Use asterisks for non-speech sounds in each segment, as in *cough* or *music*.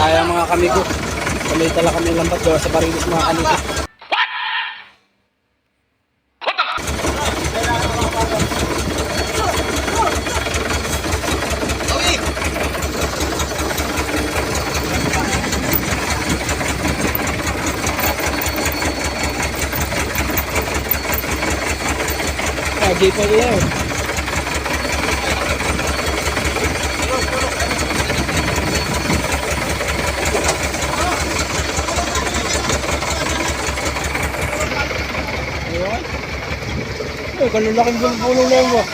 Kaya mga kamigo. Kami tala kami lambat gawa sa barilis mga kamigo. Lagi pa rin kalulaking bulong na yun.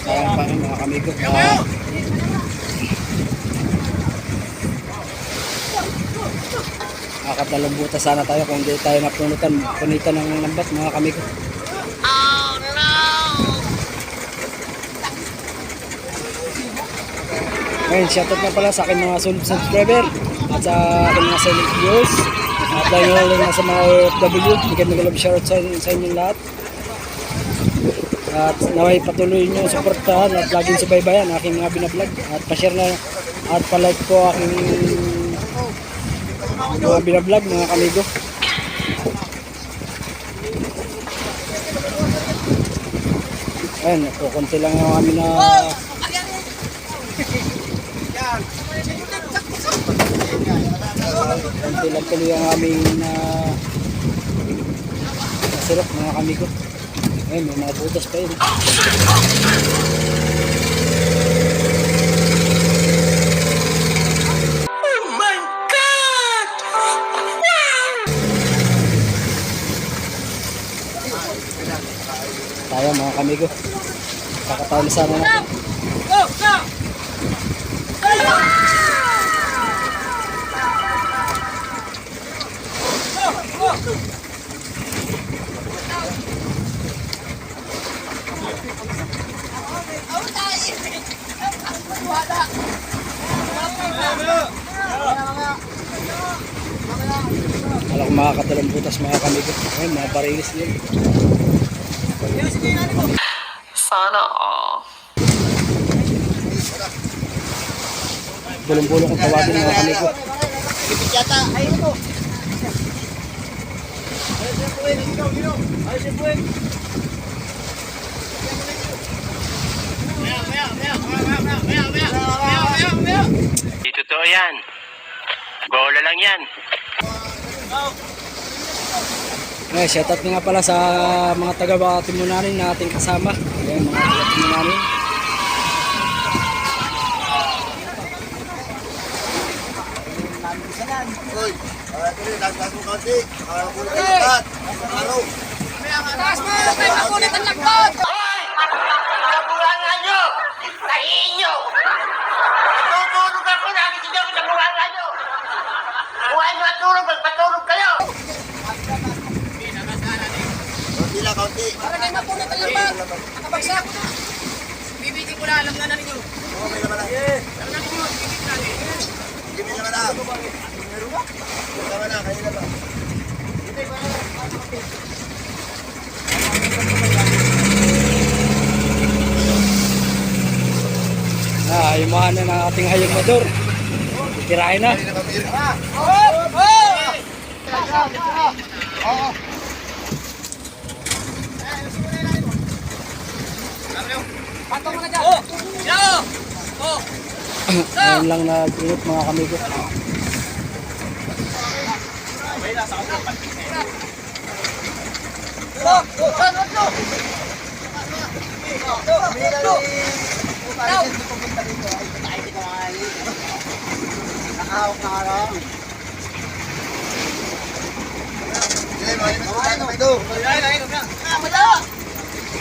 Lalaking buling-bulong. Sayang pa rin mga kamigo. Ah, Nakakadalong buta sana tayo kung hindi tayo napunutan, punitan ng lambat mga kamigo. Ngayon, shoutout na pala sa aking mga subscriber at sa aking mga solid viewers. At dahil na sa mga OFW, bigyan ng love shoutout sa, sa inyong lahat. At naway patuloy nyo suportahan at laging subaybayan ang aking mga binablog. At pa-share na at palike ko aking mga binablog mga kamigo. Ayun, kukunti lang yung amin na kunti lang tuloy ang aming na sirap mga kamigo. Ayun, may mga butas pa yun. Tayo mga kamigo. Kakatawa na sana natin. Alam ko makakatalang butas mga kamigo. Ayun, mga barilis yun. Sana all. Bulong-bulong kung tawagin mga kamigo. Di totoo yan. Bola lang yan. Eh, shoutout nga pala sa mga taga Timunanin na ating kasama. Ayan, mga taga Timunanin. Hoy, ah, tuloy, lagdag mo konti. Ah, kulang ka lahat. Araw. Kabulangan nyo! Tahiin nyo! Tutulog ako namin sinyo sa kabulangan nyo! Buhay nyo at tulog, magpatulog kayo! Konti lang, konti. Bibitin ko na, alam na na ninyo. Oo, may laman na. Sige, may laman na. May laman na, kanina ba? Ah, ayumahan na ng ating hayag motor. Tirahin na. Ngayon lang nag-init mga kamigo.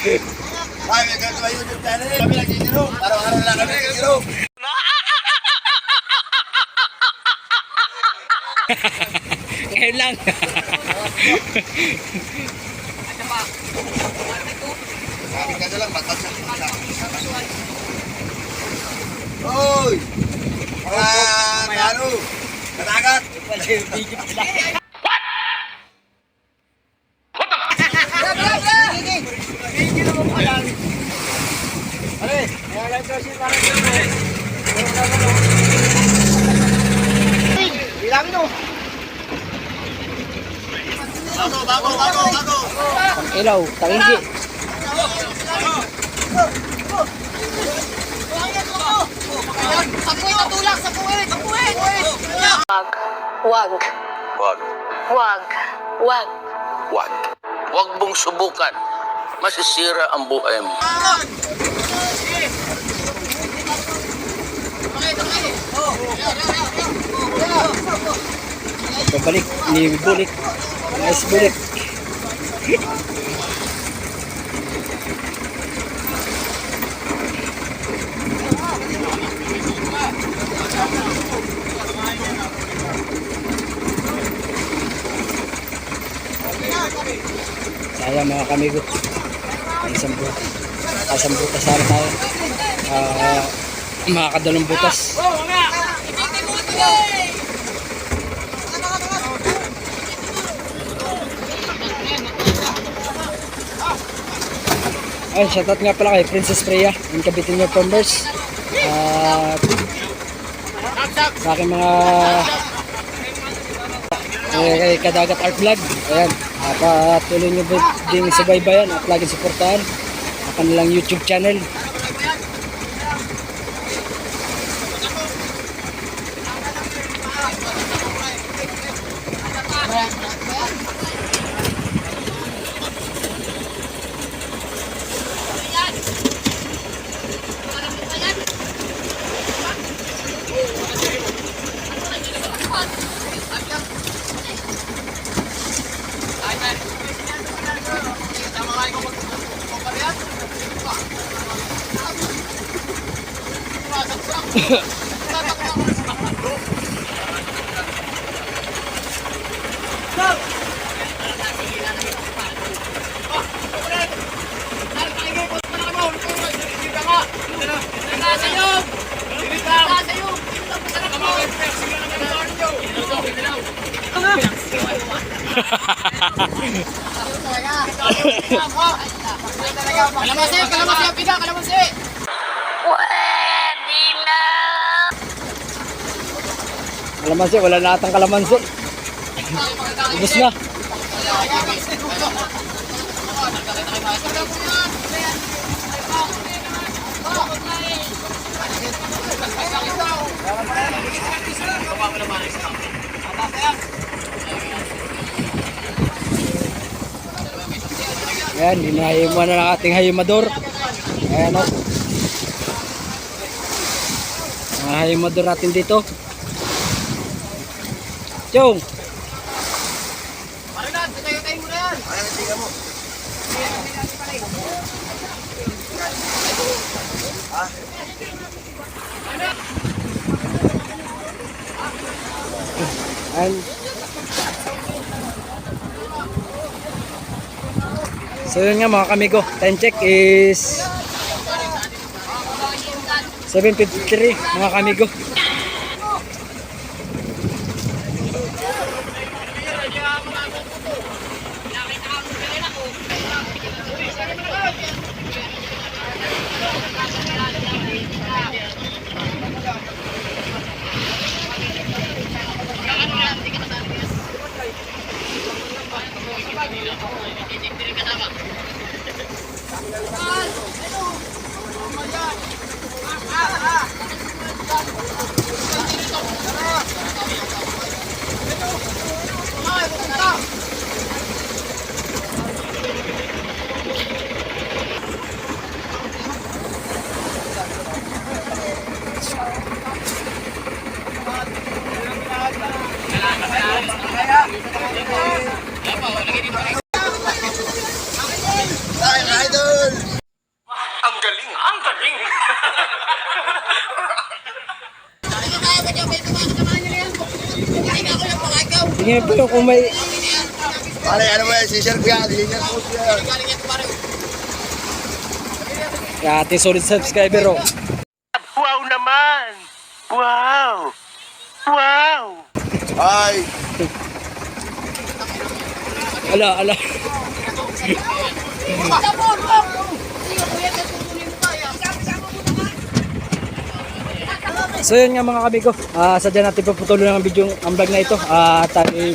dito. Ay, may ganito ba YouTube channel? Kami nagsisiro. Araw-araw lang kami nagsisiro. *laughs* Ngayon lang. Sabi ka na lang, batas sa Hoy! Mga ano? Katagat! Bago, Ilaw, tangigi. Sapuin na tulak! Sapuin! Sapuin! Wag. Wag. Wag, Wag. Wag. wag. Wag mong subukan. Masisira ang buhay mo. Pabalik, ni bulik. Nice bulik. Sayang mga kamigo. Isang butas. Isang butas sana tayo. Ah, makakadalong butas. Ay, shoutout nga pala kay Princess Freya and kabitin niyo Converse. At sa aking mga eh, kay Kadagat Art Vlog. Ayan, uh, patuloy niyo ba- ding subaybayan at lagi suportahan ang kanilang YouTube channel. Kalamansi! Kalamansi! Piga! Kalamansi! Kalamansi, wala na atang kalamansi. Ubus na. Ayan, hinahimuan na ng ating hayimador. Ayan o. Mga hayimador natin dito. Chong! Ano na? Tayo-tayo mo na yan! Ayan, tingnan mo. And So yun nga mga kamigo, time check is 7.53 mga kamigo. Tayo idol! Ang galing! Ah. Ang galing! Sige na pero kung may... Pare, ano ba yan? Sisir ko yan. Sisir ko yan. Kati, solid subscriber oh. Wow naman! Wow! Wow! Ay! ala, ala. So yun nga mga kami ko, ah sadya natin paputuloy ng video ang vlog na ito Ah, at tayo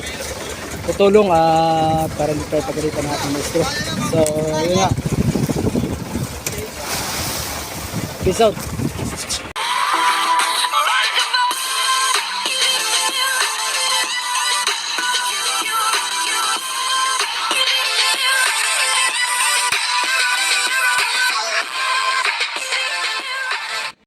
tutulong at para hindi tayo pagalitan ng ating maestro. So yun nga. Peace out.